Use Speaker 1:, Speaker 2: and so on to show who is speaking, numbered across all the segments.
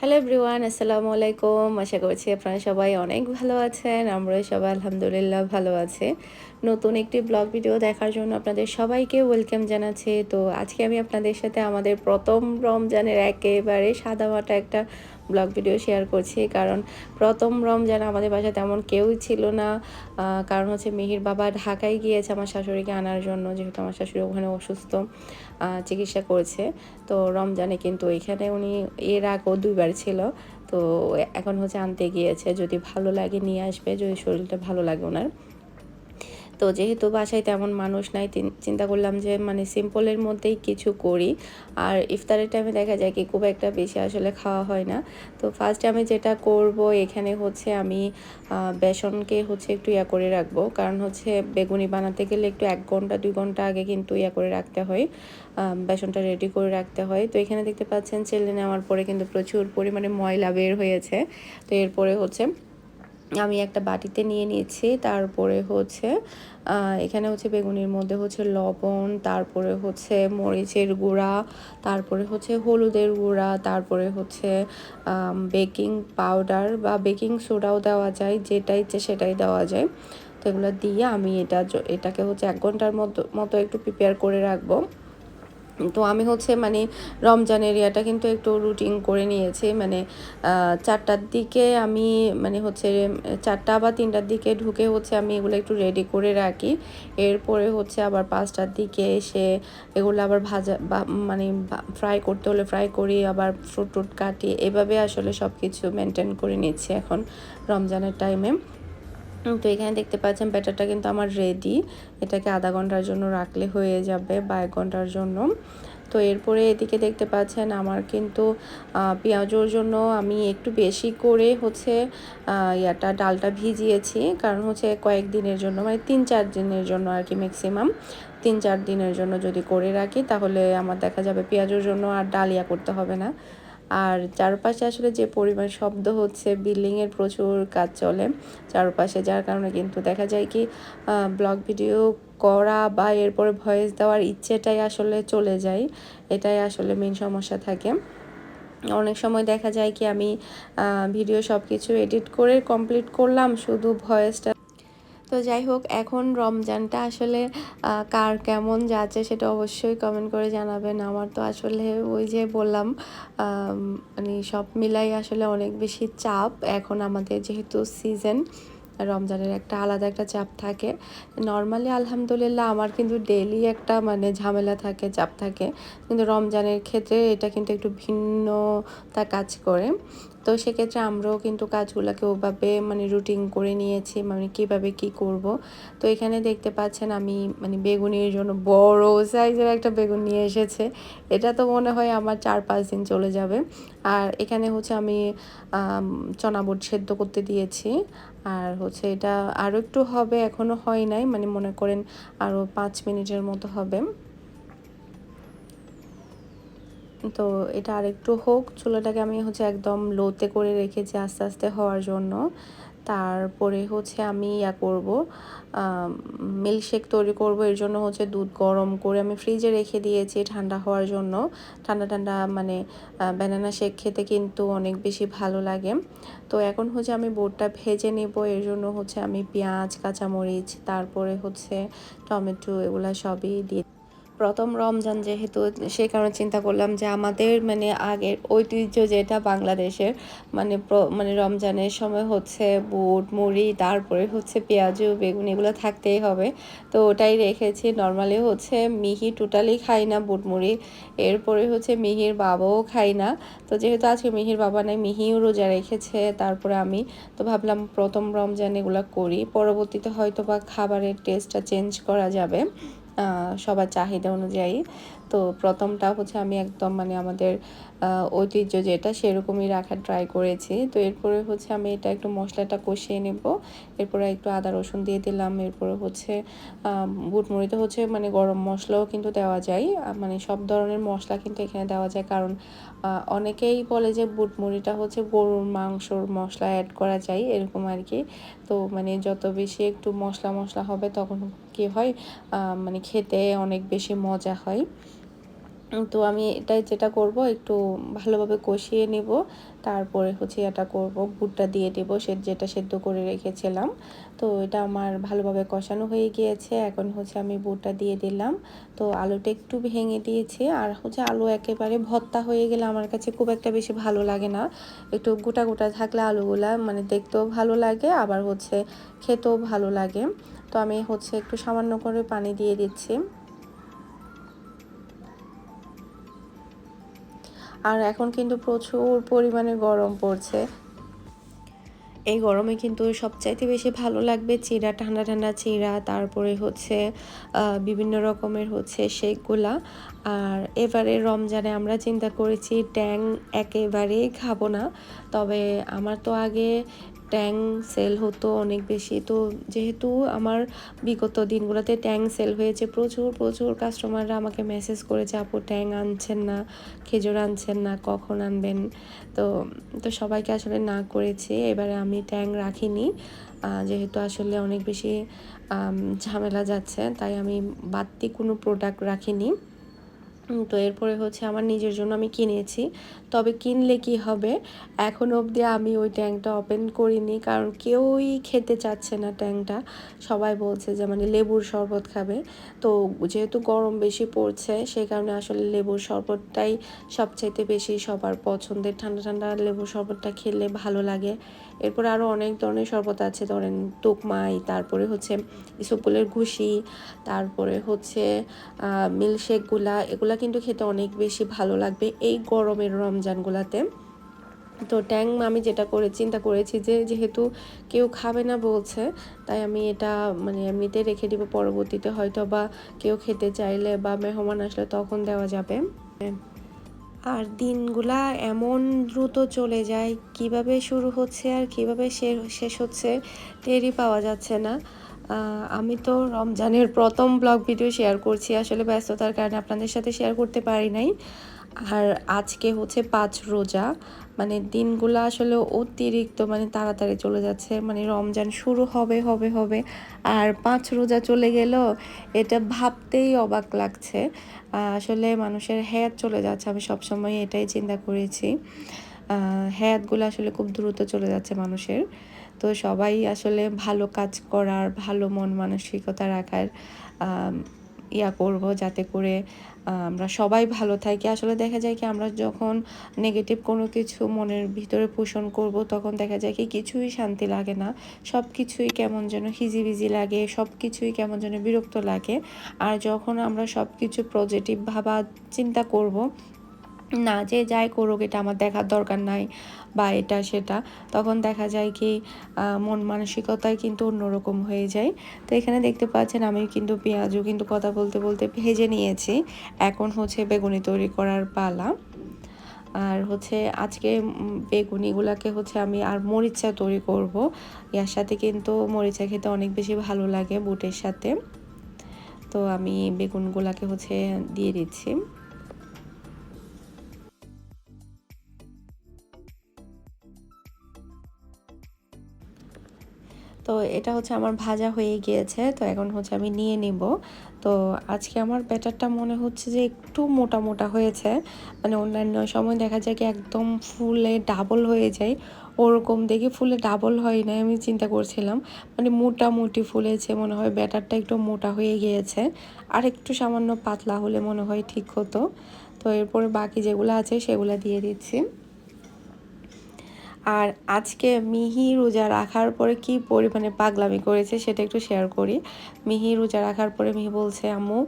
Speaker 1: Hello everyone আসসালামু আলাইকুম আশা করছি আপনারা সবাই অনেক ভালো আছেন। আমরা সবাই আলহামদুলিল্লাহ ভালো আছে। নতুন একটি ব্লগ ভিডিও দেখার জন্য আপনাদের সবাইকে ওয়েলকাম জানাচ্ছি। তো আজকে আমি আপনাদের সাথে আমাদের প্রথম রমজানের একেবারে সাদামাটা একটা ব্লগ ভিডিও শেয়ার করছি, কারণ প্রথম রমজান আমাদের বাসায় তেমন কেউই ছিল না। কারণ হচ্ছে মিহির বাবা ঢাকায় গিয়েছে আমার শাশুড়িকে আনার জন্য, যেহেতু আমার শাশুড়ি ওখানে অসুস্থ চিকিৎসা করেছে। তো রমজানে কিন্তু এখানে উনি, এর আগেও দুইবার ছিল। তো এখন হচ্ছে আনতে গিয়েছে, যদি ভালো লাগে নিয়ে আসবে, যদি শরীরটা ভালো লাগে ওনার। তো যেহেতু বাসায় তেমন মানুষ নাই চিন্তা করলাম যে মানে সিম্পলের মধ্যেই কিছু করি। আর ইফতারের টাইমে দেখা যায় কি খুব একটা বেশি আসলে খাওয়া হয় না। তো ফার্স্টে আমি যেটা করব এখানে হচ্ছে আমি বেসনকে হচ্ছে একটু ইয়া করে রাখব। কারণ হচ্ছে বেগুনি বানাতে গেলে একটু এক ঘণ্টা, দুই ঘণ্টা আগে কিন্তু ইয়া করে রাখতে হয়। বেসনটা রেডি করে রাখতে হয়। তো এখানে দেখতে পাচ্ছেন, চেলে নেওয়ার পরে কিন্তু প্রচুর পরিমাণে ময়লা বের হয়েছে। তো এরপরে হচ্ছে আমি একটা বাটিতে নিয়ে নিয়েছি, তারপরে হচ্ছে এখানে হচ্ছে বেগুনির মধ্যে হচ্ছে লবণ, তারপরে হচ্ছে মরিচের গুঁড়া, তারপরে হচ্ছে হলুদের গুঁড়া, তারপরে হচ্ছে বেকিং পাউডার বা বেকিং সোডাও দেওয়া যায়, যেটা ইচ্ছে সেটাই দেওয়া যায়। তো এগুলো দিয়ে আমি এটা এটাকে হচ্ছে এক ঘণ্টার মতো মতো একটু প্রিপেয়ার করে রাখব। তো আমি হচ্ছে মানে রমজান এরিয়াটা কিন্তু একটু রুটিন করে নিয়েছি। মানে চারটার দিকে আমি মানে হচ্ছে, চারটা বা তিনটার দিকে ঢুকে হচ্ছে আমি এগুলো একটু রেডি করে রাখি। এরপরে হচ্ছে আবার পাঁচটার দিকে এসে এগুলো আবার ভাজা, বা মানে ফ্রাই করতে হলে ফ্রাই করি, আবার ফ্রুট ট্রুট কাটি, এভাবে আসলে সব কিছু মেনটেন করে নিচ্ছি এখন রমজানের টাইমে তো এখানে দেখতে পাচ্ছেন ব্যাটারটা কিন্তু আমার রেডি এটাকে আধা ঘণ্টার জন্য রাখলে হয়ে যাবে বা এক ঘণ্টার জন্য। তো এরপরে এদিকে দেখতে পাচ্ছেন আমার কিন্তু পেঁয়াজোর জন্য আমি একটু বেশি করে হচ্ছে ইয়াটা, ডালটা ভিজিয়েছি। কারণ হচ্ছে কয়েকদিনের জন্য মানে তিন চার দিনের জন্য আর কি ম্যাক্সিমাম তিন চার দিনের জন্য যদি করে রাখি, তাহলে আমার দেখা যাবে পেঁয়াজের জন্য আর ডালিয়া করতে হবে না। আর চারপাশে আসলে যে পরিমাণ শব্দ হচ্ছে বিল্ডিংয়ের প্রচুর কাজ চলে চারপাশে। যার কারণে কিন্তু দেখা যায় কি ব্লগ ভিডিও করা বা এরপরে ভয়েস দেওয়ার ইচ্ছেটাই আসলে চলে যায়। এটাই আসলে মেন সমস্যা থাকে। অনেক সময় দেখা যায় কি, আমি ভিডিও সব কিছু এডিট করে কমপ্লিট করলাম, শুধু ভয়েসটা তো যাই হোক, এখন রমজানটা আসলে কার কেমন যাচ্ছে সেটা অবশ্যই কমেন্ট করে জানাবেন। আমার তো আসলে ওই যে বললাম মানে সব মিলাই আসলে অনেক বেশি চাপ এখন আমাদের যেহেতু সিজন রমজানের একটা আলাদা একটা চাপ থাকে। নর্মালি আলহামদুলিল্লাহ আমার কিন্তু ডেলি একটা মানে ঝামেলা থাকে, চাপ থাকে। কিন্তু রমজানের ক্ষেত্রে এটা কিন্তু একটু ভিন্নতা কাজ করে। তো সেক্ষেত্রে আমরাও কিন্তু কাজগুলোকে ওভাবে মানে রুটিন করে নিয়েছি মানে কীভাবে কি করব। তো এখানে দেখতে পাচ্ছেন আমি মানে বেগুনের জন্য বড় সাইজের একটা বেগুন নিয়ে এসেছে। এটা তো মনে হয় আমার চার পাঁচ দিন চলে যাবে। আর এখানে হচ্ছে আমি চনা বুট সেদ্ধ করতে দিয়েছি। আর হচ্ছে এটা আরও একটু হবে এখনও হয় নাই মানে মনে করেন আরও পাঁচ মিনিটের মতো হবে। তো এটা আরেকটু হোক, চুলাটাকে আমি হচ্ছে একদম লোতে করে রেখেছি আস্তে আস্তে হওয়ার জন্য। তারপরে হচ্ছে আমি ইয়া করব মিল্কশেক তৈরি করব, এর জন্য হচ্ছে দুধ গরম করে আমি ফ্রিজে রেখে দিয়েছি ঠান্ডা হওয়ার জন্য। ঠান্ডা ঠান্ডা মানে ব্যানানা শেক খেতে কিন্তু অনেক বেশি ভালো লাগে। তো এখন হচ্ছে আমি বোটটা ভেজে নেব, এর জন্য হচ্ছে আমি পেঁয়াজ, কাঁচামরিচ, তারপরে হচ্ছে টমেটো, এগুলা সবই দিয়ে প্রথম রমজান যেহেতু, সেই কারণে চিন্তা করলাম যে আমাদের মানে আগের ঐতিহ্য যেটা বাংলাদেশের মানে মানে রমজানের সময় হচ্ছে বুট, মুড়ি, তারপরে হচ্ছে পেঁয়াজু, বেগুন এগুলো থাকতেই হবে। তো ওটাই রেখেছি। নর্মালি হচ্ছে মিহি টোটালি খাই না বুট, মুড়ি। এরপরে হচ্ছে মিহির বাবাও খাই না। তো যেহেতু আজকে মিহির বাবা নাই, মিহিও রোজা রেখেছে, তারপরে আমি তো ভাবলাম প্রথম রমজান এগুলো করি। পরবর্তীতে হয়তো বা খাবারের টেস্টটা চেঞ্জ করা যাবে। সবার চাহিদা অনুযায়ী। তো প্রথমটা হচ্ছে আমি একদম মানে আমাদের ঐতিহ্য যেটা, সেরকমই রাখার ট্রাই করেছি। তো এরপরে হচ্ছে আমি এটা একটু মশলাটা কষিয়ে নেব। এরপরে একটু আদা, রসুন দিয়ে দিলাম। এরপরে হচ্ছে বুটমুড়িতে হচ্ছে মানে গরম মশলাও কিন্তু দেওয়া যায়। মানে সব ধরনের মশলা কিন্তু এখানে দেওয়া যায়। কারণ অনেকেই বলে যে বুটমুড়িটা হচ্ছে গরুর মাংসর মশলা অ্যাড করা যায়, এরকম আর কি তো মানে যত বেশি একটু মশলা মশলা হবে, তখন কি হয় মানে খেতে অনেক বেশি মজা হয়। তো আমি এটাই যেটা করব, একটু ভালোভাবে কষিয়ে নেব। তারপরে হচ্ছে এটা করব বুটটা দিয়ে দেবো, সে যেটা সেদ্ধ করে রেখেছিলাম। তো এটা আমার ভালোভাবে কষানো হয়ে গিয়েছে। এখন হচ্ছে আমি বুটটা দিয়ে দিলাম। তো আলুটা একটু ভেঙে দিয়েছি। আর হচ্ছে আলু একেবারে ভর্তা হয়ে গেলে আমার কাছে খুব একটা বেশি ভালো লাগে না। একটু গোটা গোটা থাকলে আলুগুলা মানে দেখতেও ভালো লাগে, আবার হচ্ছে খেতেও ভালো লাগে। তো আমি হচ্ছে একটু সামান্য করে পানি দিয়ে দিচ্ছি। আর এখন কিন্তু প্রচুর পরিমাণে গরম পড়ছে। এই গরমে কিন্তু সবচাইতে বেশি ভালো লাগবে চিরা, ঠান্ডা ঠান্ডা চিরা, তারপরে হচ্ছে বিভিন্ন রকমের হচ্ছে শেকগুলা। আর এবারে রমজানে আমরা চিন্তা করেছি, ট্যাং একেবারেই খাব না। তবে আমার তো আগে ট্যাং সেল হতো অনেক বেশি। তো যেহেতু আমার বিগত দিনগুলোতে ট্যাং সেল হয়েছে, প্রচুর প্রচুর কাস্টমাররা আমাকে মেসেজ করেছে, আপু, ট্যাং আনছেন না, খেজুর আনছেন না, কখন আনবেন? তো তো সবাইকে আসলে না করেছি। এবারে আমি ট্যাং রাখিনি। যেহেতু আসলে অনেক বেশি ঝামেলা যাচ্ছে, তাই আমি বাড়তি কোনো প্রোডাক্ট রাখিনি। তো এরপরে হচ্ছে আমার নিজের জন্য আমি কিনেছি। তবে কিনলে কি হবে? এখন অবধি আমি ওই ট্যাঙ্কটা ওপেন করিনি, কারণ কেউই খেতে চাচ্ছে না ট্যাঙ্কটা সবাই বলছে যে মানে লেবুর শরবত খাবে। তো যেহেতু গরম বেশি পড়ছে, সেই কারণে আসলে লেবুর শরবতটাই সবচাইতে বেশি সবার পছন্দের। ঠান্ডা ঠান্ডা লেবুর শরবতটা খেলে ভালো লাগে। এরপরে আরও অনেক ধরনের শরবত আছে, ধরেন তোকমাই, তারপরে হচ্ছে ইসবগুলের ঘুষি, তারপরে হচ্ছে মিল্কশেকগুলা, এগুলা কিন্তু খেতে অনেক বেশি ভালো লাগবে এই গরমের রমজানগুলাতে। তো ট্যাং আমি যেটা করে, চিন্তা করেছি যে যেহেতু কেউ খাবে না বলছে, তাই আমি এটা মানে এমনিতে রেখে দিব, পরবর্তীতে হয়তো বা কেউ খেতে চাইলে বা মেহমান আসলে তখন দেওয়া যাবে। আর দিনগুলা এমন দ্রুত চলে যায়, কীভাবে শুরু হচ্ছে আর কীভাবে শেষ হচ্ছে টেরই পাওয়া যাচ্ছে না। আমি তো রমজানের প্রথম ব্লগ ভিডিও শেয়ার করছি, আসলে ব্যস্ততার কারণে আপনাদের সাথে শেয়ার করতে পারি নাই। আর আজকে হচ্ছে পাঁচ রোজা। মানে দিনগুলো আসলে অতিরিক্ত মানে তাড়াতাড়ি চলে যাচ্ছে। মানে রমজান শুরু হবে হবে হবে। আর পাঁচ রোজা চলে গেল, এটা ভাবতেই অবাক লাগছে। আসলে মানুষের হ্যাত চলে যাচ্ছে, আমি সবসময় এটাই চিন্তা করেছি। হ্যাতগুলো আসলে খুব দ্রুত চলে যাচ্ছে মানুষের। তো সবাই আসলে ভালো কাজ করার, ভালো মন মানসিকতা রাখার ইয়া করব যাতে করে আমরা সবাই ভালো থাকি। আসলে দেখা যায় কি, আমরা যখন নেগেটিভ কোনো কিছু মনের ভিতরে পোষণ করব, তখন দেখা যায় কি, কিছুই শান্তি লাগে না। সব কিছুই কেমন যেন হিজিবিজি লাগে সব কিছুই কেমন যেন বিরক্ত লাগে। আর যখন আমরা সব কিছু পজিটিভ ভাবা চিন্তা করব না যে যাই করুক, এটা আমার দেখার দরকার নাই বা এটা সেটা। তখন দেখা যায় কি মন মানসিকতায় কিন্তু অন্যরকম হয়ে যায়। তো এখানে দেখতে পাচ্ছেন আমি কিন্তু পেঁয়াজও কিন্তু কথা বলতে বলতে ভেজে নিয়েছি। এখন হচ্ছে বেগুনি তৈরি করার পালা। আর হচ্ছে আজকে বেগুনিগুলাকে হচ্ছে আমি আর মরিচা তৈরি করব। ইয়ার সাথে কিন্তু মরিচা খেতে অনেক বেশি ভালো লাগে বুটের সাথে। তো আমি বেগুনগুলাকে হচ্ছে দিয়ে দিচ্ছি। তো এটা হচ্ছে আমার ভাজা হয়ে গিয়েছে, তো এখন হচ্ছে আমি নিয়ে নিব। তো আজকে আমার ব্যাটারটা মনে হচ্ছে যে একটু মোটা মোটা হয়েছে মানে অন্যান্য সময় দেখা যায় কি একদম ফুলে ডাবল হয়ে যায়, ওরকম দেখি ফুলে ডাবল হয় না আমি চিন্তা করছিলাম। মানে মোটামুটি ফুলেছে, মনে হয় ব্যাটারটা একটু মোটা হয়ে গিয়েছে, আর একটু সামান্য পাতলা হলে মনে হয় ঠিক হতো। তো এরপরে বাকি যেগুলো আছে সেগুলো দিয়ে দিচ্ছি। আর আজকে মিহি রোজা রাখার পরে কি পরিমাণে পাগলামি করেছে সেটা একটু শেয়ার করি। মিহি রোজা রাখার পরে মিহি বলছে, আম্মু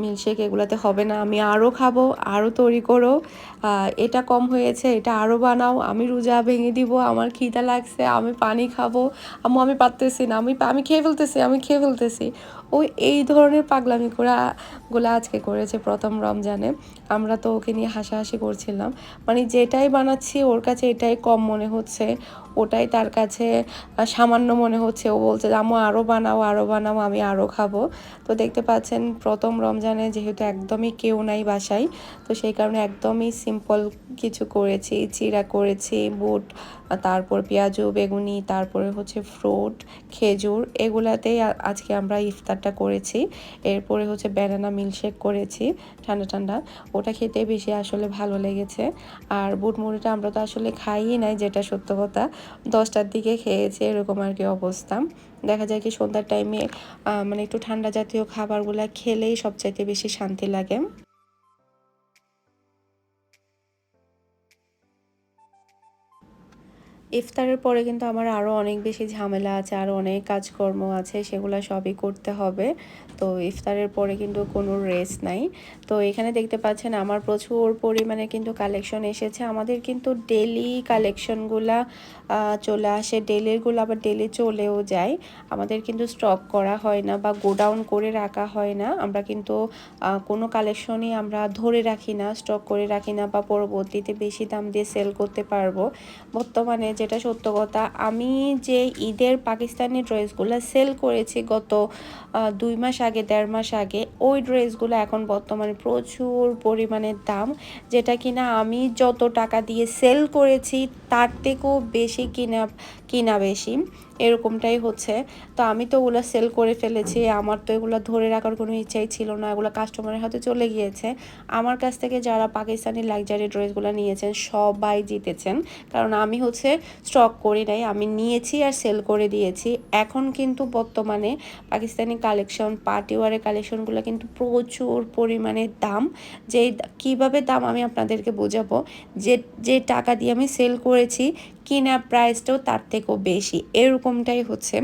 Speaker 1: মিল্কশেক এগুলাতে হবে না, আমি আরও খাব আরও তৈরি করো। এটা কম হয়েছে, এটা আরও বানাও, আমি রোজা ভেঙে দিব, আমার খিদা লাগছে, আমি পানি খাব। আম্মু, আমি পারতেছি না, আমি আমি খেয়ে ফেলতেছি, আমি খেয়ে ফেলতেছি। ওই এই ধরনের পাগলামি করা গুলো আজকে করেছে প্রথম রমজানে। আমরা তো ওকে নিয়ে হাসাহাসি করছিলাম। মানে যেটাই বানাচ্ছি, ওর কাছে এটাই কম মনে হচ্ছে। acontecer ওটাই তার কাছে সামান্য মনে হচ্ছে। ও বলছে আমু আরও বানাও আরও বানাও, আমি আরও খাব। তো দেখতে পাচ্ছেন, প্রথম রমজানে যেহেতু একদমই কেউ নাই বাসায়, তো সেই কারণে একদমই সিম্পল কিছু করেছি। চিরা করেছি, বুট তারপর পেঁয়াজু, বেগুনি, তারপরে হচ্ছে ফ্রুট খেজুর, এগুলাতেই আজকে আমরা ইফতারটা করেছি। এরপরে হচ্ছে ব্যানানা মিল্কশেক করেছি, ঠান্ডা ঠান্ডা। ওটা খেতে বেশি আসলে ভালো লেগেছে। আর বুট মুড়িটা আমরা তো আসলে খাইই নাই, যেটা সত্য কথা। দশটার দিকে খেয়েছে, এরকম আর কি অবস্থা। দেখা যায় কি সন্ধ্যার টাইমে মানে একটু ঠান্ডা জাতীয় খাবারগুলো খেলেই সবচাইতে বেশি শান্তি লাগে। ইফতারের পরে কিন্তু আমার আরও অনেক বেশি ঝামেলা আছে আরও অনেক কাজকর্ম আছে, সেগুলো সবই করতে হবে। তো ইফতারের পরে কিন্তু কোনো রেস্ট নাই। তো এখানে দেখতে পাচ্ছেন আমার প্রচুর পরিমাণে কিন্তু কালেকশন এসেছে। আমাদের কিন্তু ডেলি কালেকশনগুলা চলে আসে। ডেলিরগুলো আবার ডেলি চলেও যায়। আমাদের কিন্তু স্টক করা হয় না বা গোডাউন করে রাখা হয় না। আমরা কিন্তু কোনো কালেকশনই আমরা ধরে রাখি না স্টক করে রাখি না বা পরবর্তীতে বেশি দাম দিয়ে সেল করতে পারব। বর্তমানে যেটা সত্য কথা, আমি যে ঈদের পাকিস্তানি ড্রেসগুলো সেল করেছি গত দুই মাস আগে, দেড় মাস আগে, ওই ড্রেসগুলো এখন বর্তমানে প্রচুর পরিমাণে দাম, যেটা কিনা আমি যত টাকা দিয়ে সেল করেছি, তার থেকেও বেশি কিনা কিনা বেশি, এরকমটাই হচ্ছে। তো আমি তো ওগুলো সেল করে ফেলেছি, আমার তো এগুলো ধরে রাখার কোনো ইচ্ছাই ছিল না, এগুলো কাস্টমারের হাতে চলে গিয়েছে। আমার কাছ থেকে যারা পাকিস্তানি লাক্সারি ড্রেসগুলো নিয়েছেন, সবাই জিতেছেন। কারণ আমি হচ্ছে স্টক করি নাই, আমি নিয়েছি আর সেল করে দিয়েছি। এখন কিন্তু বর্তমানে পাকিস্তানি কালেকশন পার্টিওয়ারের কালেকশনগুলো কিন্তু প্রচুর পরিমাণে দাম। যেই কীভাবে দাম আমি আপনাদেরকে বোঝাবো, যে যে টাকা দিয়ে আমি সেল করেছি কিনা প্রাইসটাও তার থেকেও বেশি। এরকমটাই হচ্ছে।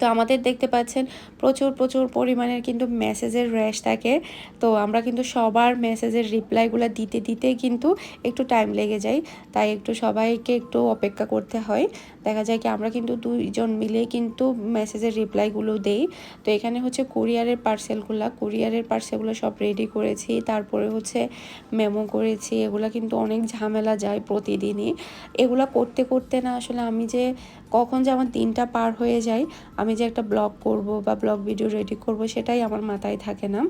Speaker 1: তো আমাদের দেখতে পাচ্ছেন, প্রচুর প্রচুর পরিমাণের কিন্তু মেসেজের র্যাশ থাকে। তো আমরা কিন্তু সবার মেসেজের রিপ্লাইগুলো দিতে দিতে কিন্তু একটু টাইম লেগে যায়। তাই একটু সবাইকে একটু অপেক্ষা করতে হয়। দেখা যায় কি আমরা কিন্তু দুইজন মিলে কিন্তু মেসেজের রিপ্লাইগুলো দেই। তো এখানে হচ্ছে কুরিয়ারের পার্সেলগুলো কুরিয়ারের পার্সেলগুলো সব রেডি করেছি। তারপরে হচ্ছে মেমো করেছি। এগুলো কিন্তু অনেক ঝামেলা যায় প্রতিদিনই। এগুলো করতে করতে না আসলে আমি যে কখন যে আমার দিনটা পার হয়ে যায়, আমি যে একটা ব্লগ করব বা ব্লগ ভিডিও রেডি করব সেটাই আমার মাথায় থাকে না।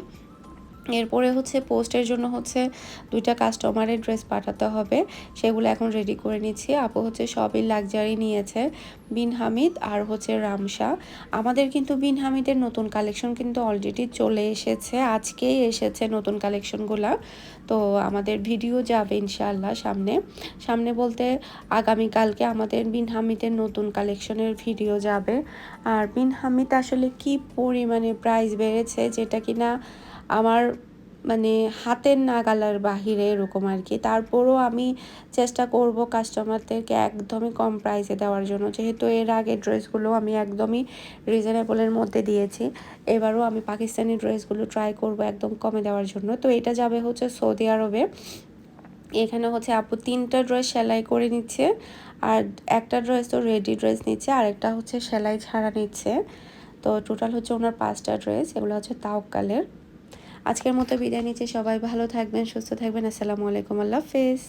Speaker 1: এরপরে হচ্ছে পোস্টের জন্য হচ্ছে দুইটা কাস্টমারের ড্রেস পাঠাতে হবে। সেগুলো এখন রেডি করে নিচ্ছি। আপু হচ্ছে সবই লাক্সারি নিয়েছে। বিন হামিদ আর হচ্ছে রামসা আমাদের কিন্তু বিন হামিদের নতুন কালেকশন কিন্তু অলরেডি চলে এসেছে। আজকেই এসেছে নতুন কালেকশনগুলা তো আমাদের ভিডিও যাবে ইনশাআল্লাহ সামনে। সামনে বলতে আগামীকালকে আমাদের বিন হামিদের নতুন কালেকশনের ভিডিও যাবে। আর বিন হামিদ আসলে কি পরিমাণে প্রাইস বেড়েছে, যেটা কিনা আমার মানে হাতের নাগালার বাহিরে এরকম আর কি। তারপরও আমি চেষ্টা করব কাস্টমারদেরকে একদমই কম প্রাইসে দেওয়ার জন্য। যেহেতু এর আগে ড্রেসগুলো আমি একদমই রিজনেবলের মধ্যে দিয়েছি, এবারও আমি পাকিস্তানি ড্রেসগুলো ট্রাই করব একদম কমে দেওয়ার জন্য। তো এটা যাবে হচ্ছে সৌদি আরবে। এখানে হচ্ছে আপু তিনটা ড্রেস সেলাই করে নিচ্ছে, আর একটা ড্রেস তো রেডি ড্রেস নিচ্ছে, আর একটা হচ্ছে সেলাই ছাড়া নিচ্ছে। তো টোটাল হচ্ছে ওনার পাঁচটা ড্রেস এগুলো হচ্ছে তাওকালের আজকের মতো বিদায় নিচ্ছি। সবাই ভালো থাকবেন সুস্থ থাকবেন। আসসালামু আলাইকুম আল্লাহ হাফেজ।